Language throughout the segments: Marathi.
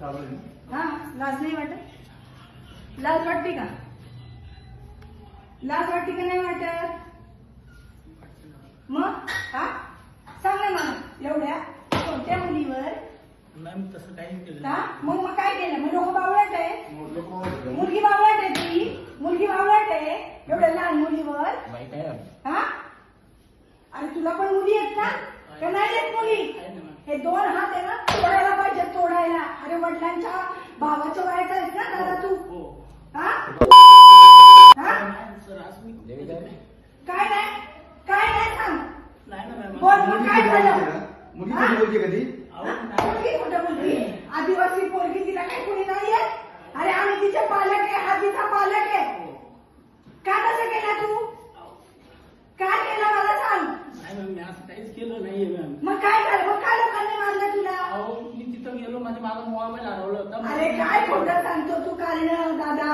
हा लाज नाही वाटत? लाज वाटते का? लाज वाटते का नाही वाटत? मग हा? सांग ना मला एवढ्या कोणत्या मुलीवर? मॅम तसं काही नाही केलं. हा? मग मग काय केलं? मग लोक बावळट आहे. मुलगी बावळट आहे ती. मुलगी बावळट आहे. एवढ्या लहान मुलीवर. हा? आणि तुला पण मुली आहेत का? नाही आहेत मुली. हे दोन हात आहे ना तोडायला पाहिजे तोडायला. वडिलांच्या भावाच्या वयाचा आहेस ना दादा तू? हा हा. काय नाही. काय नाही सांग. नाही ना मॅम बोल मग काय झालं? हा? कधी कधी? अहो, नाही. कुठं मुलगी आदिवासी पोरगी तिला काय कुणी नाहीये अरे आम्ही तिचे पालक आहे हा तिचा पालक आहे. का कसं केला तू? काय केलं मला सांग? मॅम मी असं काहीच केलं नाहीये मॅम मग काय झालं? माझा मोबाईल हरवला होता अरे काय खोटं सांगतो तू कारण दादा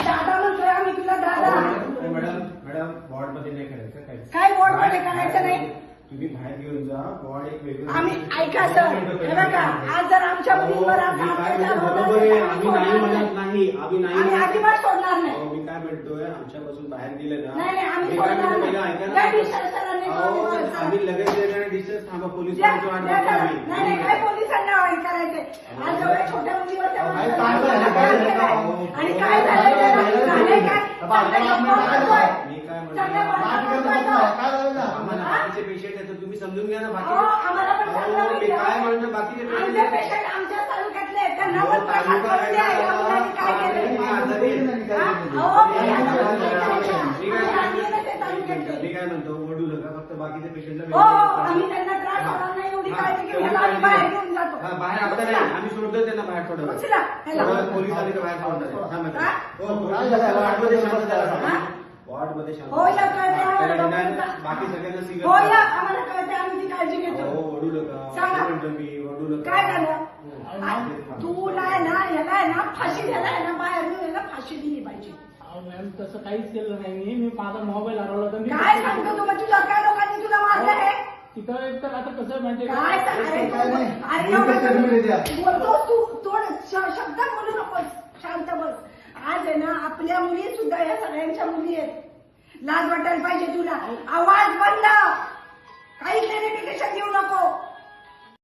दादा म्हणतोय आम्ही तुला दादा मॅडम मॅडम वॉर्डमध्ये नाही करायचं काय काय board मध्ये करायचं नाही? तुम्ही बाहेर घेऊन जा वॉर्ड एक वेगळं आम्ही ऐका सर हे बघा आज जर आमच्या मुलींवर अहो, असा मी काय अत्याचार म्हणतो, होणार बरोबर आहे तर आम्ही नाही म्हणत नाही आम्ही नाही आम्ही म्हणत. अजिबात सोडणार नाही अहो, मी काय म्हणतोय आमच्यापासून बाहेर गेलं ना नाही, नाही, आम्ही मी काय सोडणार म्हणतो, नाही. पहिलं ऐका त्या ना. डिस्टन्स सरांनी अहो, बोलवलं, सर. आम्ही लगेच डिस्टन्स थांबा पोलीस पोलिसांना वाईट करायचंय आज एवढ्या छोट्या मुलीवर केलाय. झालं? आणि काय झालं? बाकीचे पेशंट आहेत तर तुम्ही समजून घ्या ना बाकी आहे. काय म्हणतो बाकीचे पेशंट आमच्या तालुक्यातले. त्यांना. आहे? मी आहे. हा? काय म्हणतो? नका फक्त बाकीचे पेशंटला हो, हो, आम्ही त्यांना त्रास होणार नाही एवढी काळजी घेऊ. त्याला आम्ही बाहेर घेऊन जातो. हा, बाहेर आता नाही आम्ही सोडतो त्यांना बाहेर. उचला, ह्याला. थोडं पोलीस आले का बाहेर सोडणार आहे. थांबा, हा? थांबा. हो, पोलीस वॉर्डमध्ये शांत हा? झाला वॉर्डमध्ये शांत हो, या कळतंय हा, आम्हाला त्याला डॉक्टरचा. निदान बाकी सगळ्यांना सिगरेट हो या आम्हाला कळते आम्ही ती काळजी हो घेतो वडू नका सांगा. असं म्हणतो मी वडू नका काय झालं हो. आ, तू नाही ना ह्याला आहे ना फाशी द्यायला आहे ना बाहेर नेऊन याला फाशी दिली पाहिजे अहो मॅम तसं काहीच केलं नाही मी मी माझा मोबाईल हरवला होता मी काय सांगतो तू मग तुला काय लोकांनी तुला मारलं आहे तर आता कसं आहे? काय सांग- अरे काय नाही. एवढं द्या. बोलतो तू तोड श- शब्दात बोलू नकोस. शांत बस आज आहे ना आपल्या मुली सुद्धा या सगळ्यांच्या मुली आहेत. लाज वाटायला पाहिजे तुला. आवाज बंद. काही क्लॅरिफिकेशन देऊ नको.